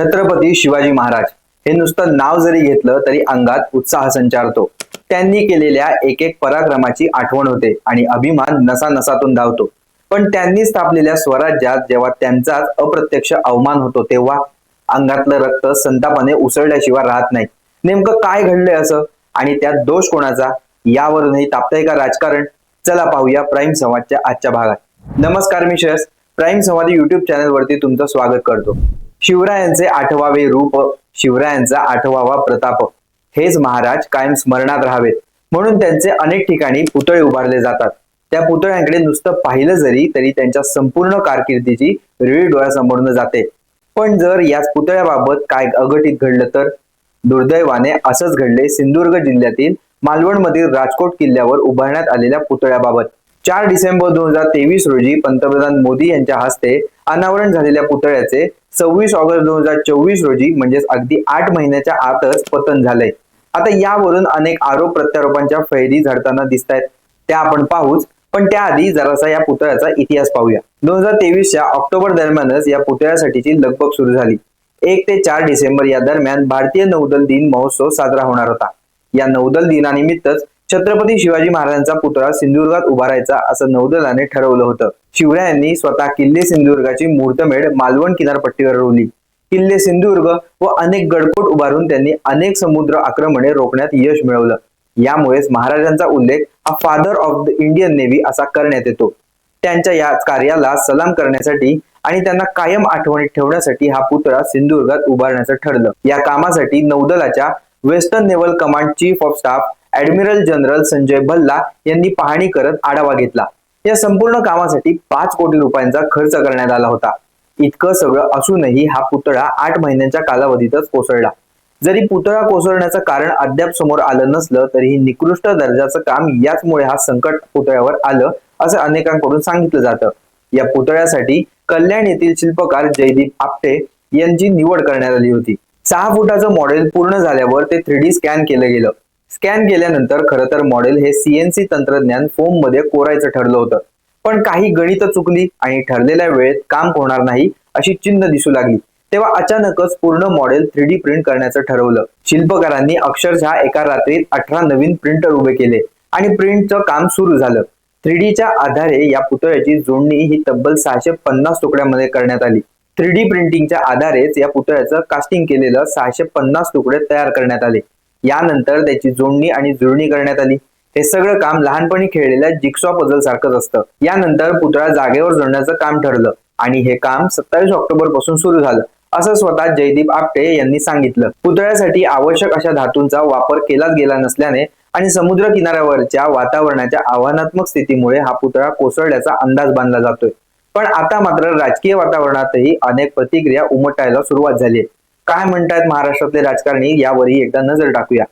छत्रपती शिवाजी महाराज. हे नुसतं नाव जरी घेतलं तरी अंगात उत्साह संचारतो. त्यांनी केलेल्या एक एक पराक्रमाची आठवण होते आणि अभिमान नसा नसातून धावतो. पण त्यांनी स्थापलेल्या स्वराज्यात जेव्हा त्यांचाच अप्रत्यक्ष अवमान होतो तेव्हा अंगातलं रक्त संतापाने उसळल्याशिवाय राहत नाही. नेमकं काय घडलंय असं? आणि त्यात दोष कोणाचा? यावरूनही तापतंय का राजकारण? चला पाहूया प्राईम संवादच्या आजच्या भागात. नमस्कार मी Shreyas prime Samvad YouTube channel वरती तुमचं स्वागत करतो. शिवरायांचे आठवावे रूप शिवरायांचा आठवावा प्रताप. हेच महाराज कायम स्मरणात राहावेत. म्हणून त्यांचे अनेक ठिकाणी पुतळे उभारले जातात. त्या पुतळ्यांकडे नुसतं पाहिलं जरी तरी त्यांच्या संपूर्ण कारकिर्दीची रेळी डोळ्यासमोरनं जाते. पण जर याच पुतळ्याबाबत काय अघटित घडलं तर? दुर्दैवाने असंच घडले सिंधुदुर्ग जिल्ह्यातील मालवणमधील राजकोट किल्ल्यावर उभारण्यात आलेल्या पुतळ्याबाबत. चार डिसेंबर दोन हजार तेवीस रोजी पंतप्रधान मोदी यांच्या हस्ते अनावरण झालेल्या पुतळ्याचे सव्वीस ऑगस्ट दोन हजार चोवीस रोजी म्हणजेच अगदी आठ महिन्याच्या आतच पतन झालंय. आता यावरून अनेक आरोप प्रत्यारोपांच्या फैरी झडताना दिसत आहेत त्या आपण पाहूच. पण त्याआधी जरासा या पुतळ्याचा इतिहास पाहूया. दोन हजार तेवीसच्या ऑक्टोबर दरम्यानच या पुतळ्यासाठीची लगबग सुरू झाली. एक ते चार डिसेंबर या दरम्यान भारतीय नौदल दिन महोत्सव साजरा होणार होता. या नौदल दिनानिमित्तच छत्रपती शिवाजी महाराजांचा पुतळा सिंधुदुर्गात उभारायचा असं नौदलाने ठरवलं होतं. शिवरायांनी स्वतः किल्ले सिंधुदुर्गाची मुहूर्तमेढ मालवण किनारपट्टीवर रोवली. किल्ले सिंधुदुर्ग व अनेक गडकोट उभारून त्यांनी अनेक समुद्र आक्रमणे रोखण्यात यश मिळवलं. यामुळेच महाराजांचा उल्लेख हा father of the Indian navy असा करण्यात येतो. त्यांच्या या कार्याला सलाम करण्यासाठी आणि त्यांना कायम आठवणीत ठेवण्यासाठी हा पुतळा सिंधुदुर्गात उभारण्याचं ठरलं. या कामासाठी नौदलाच्या western naval command chief of staff admiral general Sanjay Bhalla यांनी पाहणी करत आढावा घेतला. या संपूर्ण कामासाठी पाच कोटी रुपयांचा खर्च करण्यात आला होता. इतकं सगळं असूनही हा पुतळा आठ महिन्यांच्या कालावधीतच कोसळला. जरी पुतळा कोसळण्याचं कारण अद्याप समोर आलं नसलं तरीही निकृष्ट दर्जाचं काम याचमुळे हा संकट पुतळ्यावर आलं असं अनेकांकडून सांगितलं जातं. या पुतळ्यासाठी कल्याण येथील शिल्पकार जयदीप आपटे यांची निवड करण्यात आली होती. सहा फुटाचं मॉडेल पूर्ण झाल्यावर ते थ्री डी स्कॅन केलं गेलं. स्कॅन केल्यानंतर खरं तर मॉडेल हे सीएनसी तंत्रज्ञान फोममध्ये कोरायचं ठरलं होतं. पण काही गणित चुकली आणि ठरलेल्या वेळेत काम होणार नाही अशी चिन्ह दिसू लागली. तेव्हा अचानकच पूर्ण मॉडेल थ्री डी प्रिंट करण्याचं ठरवलं. शिल्पकारांनी अक्षरशः एका रात्रीत अठरा नवीन प्रिंटर उभे केले आणि प्रिंटचं काम सुरू झालं. थ्री डीच्या आधारे या पुतळ्याची जोडणी ही तब्बल सहाशे पन्नास तुकड्यामध्ये करण्यात आली. थ्री डी प्रिंटिंगच्या आधारेच या पुतळ्याचं कास्टिंग केलेलं सहाशे पन्नास तुकडे तयार करण्यात आले. यानंतर त्याची जोडणी आणि जुळणी करण्यात आली. हे सगळं काम लहानपणी खेळलेल्या जिक्सॉ पझल सारखंच असतं. यानंतर पुतळा जागेवर जोडण्याचं काम ठरलं आणि हे काम सत्तावीस ऑक्टोबरपासून सुरू झालं असं स्वतः जयदीप आपटे यांनी सांगितलं. पुतळ्यासाठी आवश्यक अशा धातूंचा वापर केलाच गेला नसल्याने आणि समुद्र किनाऱ्यावरच्या वातावरणाच्या आव्हानात्मक स्थितीमुळे हा पुतळा कोसळल्याचा अंदाज बांधला जातोय. पण आता मात्र राजकीय वातावरणातही अनेक प्रतिक्रिया उमटायला सुरुवात झाली काय म्हणतायत महाराष्ट्रातले राजकारणी यावरही एकदा नजर टाकूया.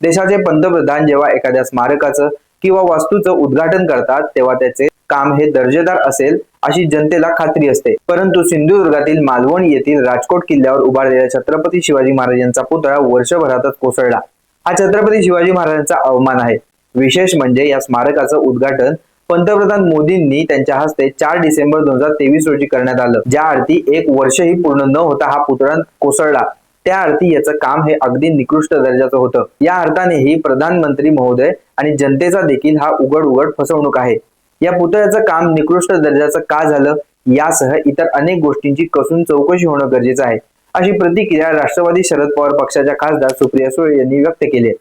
देशाचे पंतप्रधान जेव्हा एखाद्या स्मारकाचं किंवा वास्तूचं उद्घाटन करतात तेव्हा त्याचे काम हे दर्जेदार असेल अशी जनतेला खात्री असते. परंतु सिंधुदुर्गातील मालवण येथील राजकोट किल्ल्यावर उभारलेल्या छत्रपती शिवाजी महाराजांचा पुतळा वर्षभरातच कोसळला. हा छत्रपती शिवाजी महाराजांचा अवमान आहे. विशेष म्हणजे या स्मारकाचं उद्घाटन पंतप्रधान मोदींनी त्यांच्या हस्ते चार डिसेंबर दोन हजार तेवीस रोजी करण्यात आलं. ज्या अर्थी एक वर्षही पूर्ण न होता हा पुतळा कोसळला. त्या अर्थी याचं काम हे अगदी निकृष्ट दर्जाचं होतं. या अर्थानेही प्रधानमंत्री महोदय आणि जनतेचा देखील हा उघड उघड फसवणूक आहे. या पुतळ्याचं काम निकृष्ट दर्जाचं का झालं? यासह इतर अनेक गोष्टींची कसून चौकशी होणं गरजेचं आहे. अशी प्रतिक्रिया राष्ट्रवादी शरद पवार पक्षाच्या खासदार सुप्रिया सुळे यांनी व्यक्त केली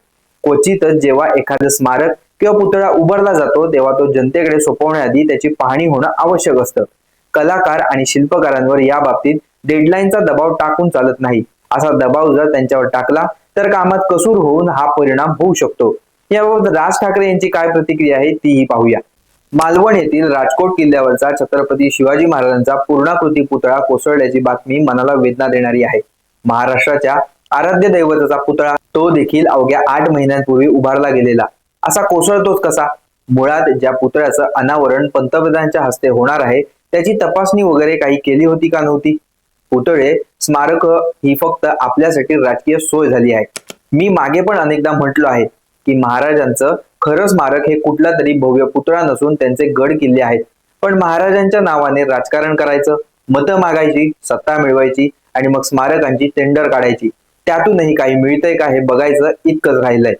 क्वचितच जेव्हा एखादं स्मारक किंवा पुतळा उभारला जातो तेव्हा तो जनतेकडे सोपवण्याआधी त्याची पाहणी होणं आवश्यक असतं. कलाकार आणि शिल्पकारांवर या बाबतीत डेडलाईनचा दबाव टाकून चालत नाही. असा दबाव जर त्यांच्यावर टाकला तर कामात कसूर होऊन हा परिणाम होऊ शकतो. याबाबत राज ठाकरे यांची काय प्रतिक्रिया आहे तीही पाहूया. मालवण येथील राजकोट किल्ल्यावरचा छत्रपती शिवाजी महाराजांचा पूर्णाकृती पुतळा कोसळल्याची बातमी मनाला वेदना देणारी आहे. महाराष्ट्राच्या आराध्य दैवताचा पुतळा तो देखील अवघ्या आठ महिन्यांपूर्वी उभारला गेलेला. असा कोसळतोच कसा? मुळात ज्या पुतळ्याचं अनावरण पंतप्रधानांच्या हस्ते होणार आहे त्याची तपासणी वगैरे काही केली होती का नव्हती? पुतळे स्मारक ही फक्त आपल्यासाठी राजकीय सोय झाली आहे. मी मागे पण अनेकदा म्हटलो आहे की महाराजांचं खरं स्मारक हे कुठला तरी भव्य पुतळा नसून त्यांचे गड किल्ले आहेत. पण महाराजांच्या नावाने राजकारण करायचं मतं मागायची सत्ता मिळवायची आणि मग स्मारकांची टेंडर काढायची. त्यातूनही काही मिळतंय का हे बघायचं इतकंच राहिलंय.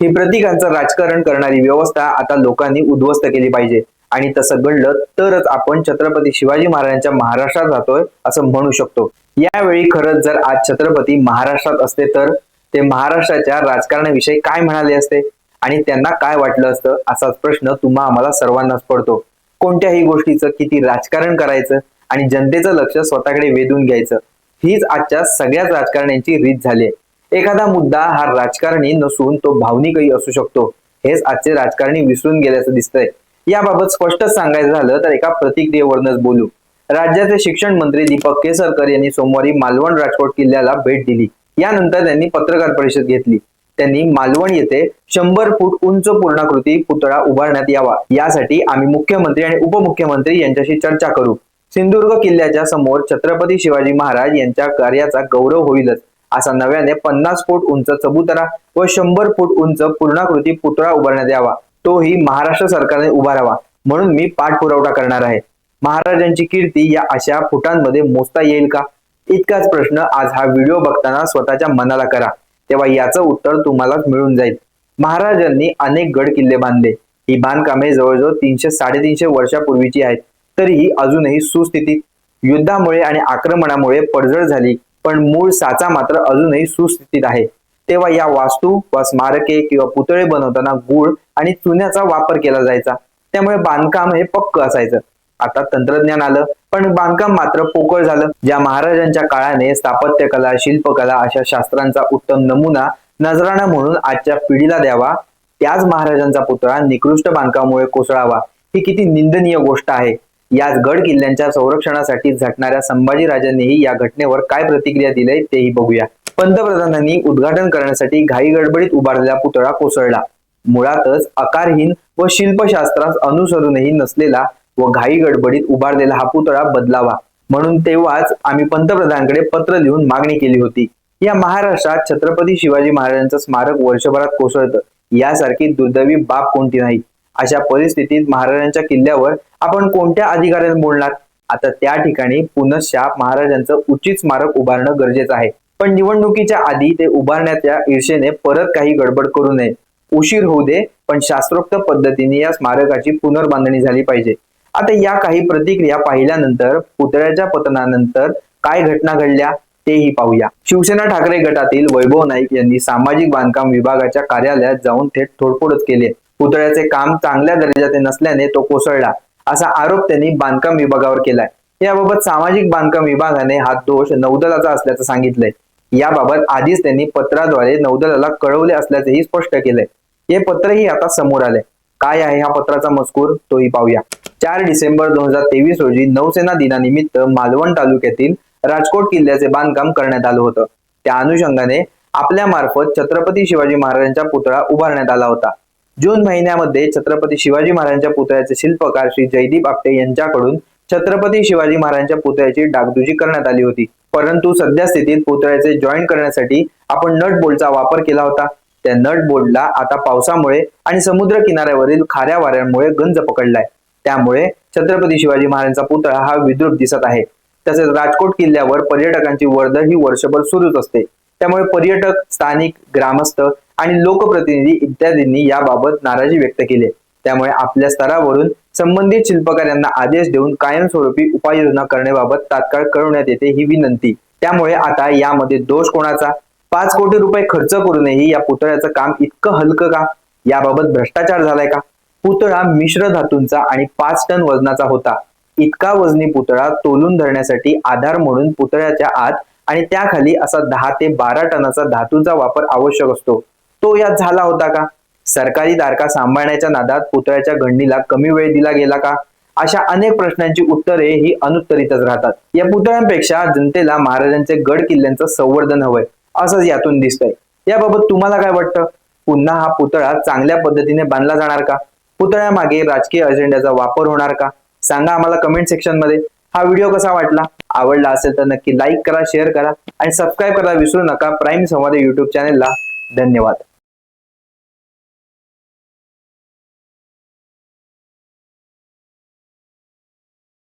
ही प्रतीकांचं राजकारण करणारी व्यवस्था आता लोकांनी उद्ध्वस्त केली पाहिजे. आणि तसं घडलं तरच आपण छत्रपती शिवाजी महाराजांच्या महाराष्ट्रात राहतोय असं म्हणू शकतो. यावेळी खरंच जर आज छत्रपती महाराष्ट्रात असते तर ते महाराष्ट्राच्या राजकारणाविषयी काय म्हणाले असते? आणि त्यांना काय वाटलं असतं? असाच प्रश्न तुम्हा आम्हाला सर्वांनाच पडतो. कोणत्याही गोष्टीचं किती राजकारण करायचं आणि जनतेचं लक्ष स्वतःकडे वेधून घ्यायचं? हीच आजच्या सगळ्याच राजकारण्यांची रीत झाली आहे. एखादा मुद्दा हा राजकारणी नसून तो भावनिकही असू शकतो. हेच आजचे राजकारणी विसरून गेल्याचं दिसतंय. याबाबत स्पष्ट सांगायचं झालं तर एका प्रतिक्रियेवरूनच बोलू. राज्याचे शिक्षण मंत्री दीपक केसरकर यांनी सोमवारी मालवण राजकोट किल्ल्याला भेट दिली. यानंतर त्यांनी पत्रकार परिषद घेतली. त्यांनी मालवण येथे शंभर फूट उंच पूर्णाकृती पुतळा उभारण्यात यावा. यासाठी आम्ही मुख्यमंत्री आणि उपमुख्यमंत्री यांच्याशी चर्चा करू. सिंधुदुर्ग किल्ल्याच्या समोर छत्रपती शिवाजी महाराज यांच्या कार्याचा गौरव होईलच. असा नव्याने पन्नास फूट उंच चबुतरा व शंभर फूट उंच पूर्णाकृती पुतळा उभारण्यात यावा. तोही महाराष्ट्र सरकारने उभारावा. म्हणून मी पाठपुरवठा करणार आहे. महाराजांची कीर्ती या अशा फुटांमध्ये मोजता येईल का? इतकाच प्रश्न आज हा व्हिडिओ बघताना स्वतःच्या मनाला करा. तेव्हा याचं उत्तर तुम्हालाच मिळून जाईल. महाराजांनी अनेक गड किल्ले बांधले. ही बांधकामे जवळजवळ तीनशे साडेतीनशे वर्षापूर्वीची आहेत. तरीही अजूनही सुस्थितीत युद्धामुळे आणि आक्रमणामुळे पडझड झाली. पण मूळ साचा मात्र अजूनही सुस्थितीत आहे. तेव्हा या वास्तू वा स्मारके किंवा पुतळे बनवताना गुळ आणि चुन्याचा वापर केला जायचा. त्यामुळे बांधकाम हे पक्क असायचं. आता तंत्रज्ञान आलं पण बांधकाम मात्र पोकळ झालं. ज्या महाराजांच्या काळाने स्थापत्यकला शिल्पकला अशा शास्त्रांचा उत्तम नमुना नजराणा म्हणून आजच्या पिढीला द्यावा त्याच महाराजांचा पुतळा निकृष्ट बांधकामामुळे कोसळावा ही किती निंदनीय गोष्ट आहे. याच गड किल्ल्यांच्या संरक्षणासाठी झटणाऱ्या संभाजीराजांनीही या घटनेवर काय प्रतिक्रिया दिली तेही बघूया. पंतप्रधानांनी उद्घाटन करण्यासाठी घाई गडबडीत उभारलेला पुतळा कोसळला. मुळातच आकारहीन व शिल्पशास्त्रास अनुसरूनही नसलेला व घाई गडबडीत उभारलेला हा पुतळा बदलावा म्हणून तेव्हाच आम्ही पंतप्रधानांकडे पत्र लिहून मागणी केली होती. या महाराष्ट्रात छत्रपती शिवाजी महाराजांचं स्मारक वर्षभरात कोसळतं. यासारखी दुर्दैवी बाब कोणती नाही? अशा परिस्थितीत महाराजांच्या किल्ल्यावर आपण कोणत्या अधिकाऱ्याने बोलणार? आता त्या ठिकाणी पुनशा महाराजांचं उचित स्मारक उभारणं गरजेचं आहे. पण निवडणुकीच्या आधी ते उभारण्याच्या ईर्षेने परत काही गडबड करू नये. उशीर होऊ दे पण शास्त्रोक्त पद्धतीने या स्मारकाची पुनर्बांधणी झाली पाहिजे. आता या काही प्रतिक्रिया पाहिल्यानंतर पुतळ्याच्या पतनानंतर काय घटना घडल्या तेही पाहूया. शिवसेना ठाकरे गटातील वैभव नाईक यांनी सामाजिक बांधकाम विभागाच्या कार्यालयात जाऊन थेट थोडफोडच केले. पुतळ्याचे काम चांगल्या दर्जाचे नसल्याने तो कोसळला असा आरोप त्यांनी बांधकाम विभागावर केलाय. याबाबत सामाजिक बांधकाम विभागाने हा दोष नौदलाचा असल्याचं सांगितलंय. याबाबत आधीच त्यांनी पत्राद्वारे नौदलाला कळवले असल्याचेही स्पष्ट केलंय. हे पत्रही आता समोर आले काय आहे हा पत्राचा मजकूर? तोही पाहूया. चार डिसेंबर दोन हजार तेवीस रोजी नौसेना दिनानिमित्त मालवण तालुक्यातील राजकोट किल्ल्याचे बांधकाम करण्यात आलं होतं. त्या अनुषंगाने आपल्या मार्फत छत्रपती शिवाजी महाराजांचा पुतळा उभारण्यात आला होता. जून महिन्यामध्ये छत्रपती शिवाजी महाराजांच्या पुतळ्याचे शिल्पकार श्री जयदीप आपटे यांच्याकडून छत्रपती शिवाजी महाराजांच्या पुतळ्याची डागडुजी करण्यात आली होती. परंतु सध्या स्थितीत पुतळ्याचे जॉईन करण्यासाठी आपण नट बोल्टचा वापर केला होता. त्या नट बोल्टला आता पावसामुळे आणि समुद्र किनाऱ्यावरील खाऱ्या वाऱ्यांमुळे गंज पकडलाय. त्यामुळे छत्रपती शिवाजी महाराजांचा पुतळा हा विद्रुप दिसत आहे. तसेच राजकोट किल्ल्यावर पर्यटकांची वर्दळ ही वर्षभर सुरूच असते. त्यामुळे पर्यटक स्थानिक ग्रामस्थ आणि लोकप्रतिनिधी इत्यादींनी याबाबत नाराजी व्यक्त केली. त्यामुळे आपल्या स्तरावरून संबंधित शिल्पकार यांना आदेश देऊन कायमस्वरूपी उपाययोजना करण्याबाबत तात्काळ कळवण्यात येते ही विनंती. त्यामुळे आता यामध्ये दोष कोणाचा? पाच कोटी रुपये खर्च करूनही या पुतळ्याचं काम इतकं हलकं का? याबाबत भ्रष्टाचार झालाय का? पुतळा मिश्र धातूंचा आणि पाच टन वजनाचा होता. इतका वजनी पुतळा तोलून धरण्यासाठी आधार म्हणून पुतळ्याच्या आत आणि त्याखाली असा दहा ते बारा टनाचा धातूंचा वापर आवश्यक असतो. तो यात झाला होता का? सरकारी तारखा सांभाळण्याच्या नादात पुतळ्याच्या घडणीला कमी वेळ दिला गेला का? अशा अनेक प्रश्नांची उत्तरे ही अनुत्तरितच राहतात. या पुतळ्यांपेक्षा जनतेला महाराजांचे गड किल्ल्यांचं संवर्धन हवंय असंच यातून दिसतंय. याबाबत तुम्हाला काय वाटतं? पुन्हा हा पुतळा चांगल्या पद्धतीने बांधला जाणार का? पुतळ्यामागे राजकीय अजेंड्याचा वापर होणार का? सांगा आम्हाला कमेंट सेक्शनमध्ये. हा व्हिडिओ कसा वाटला? आवडला असेल तर नक्की लाईक करा शेअर करा आणि सबस्क्राईब करायला विसरू नका. प्राईम संवाद युट्यूब चॅनेलला धन्यवाद.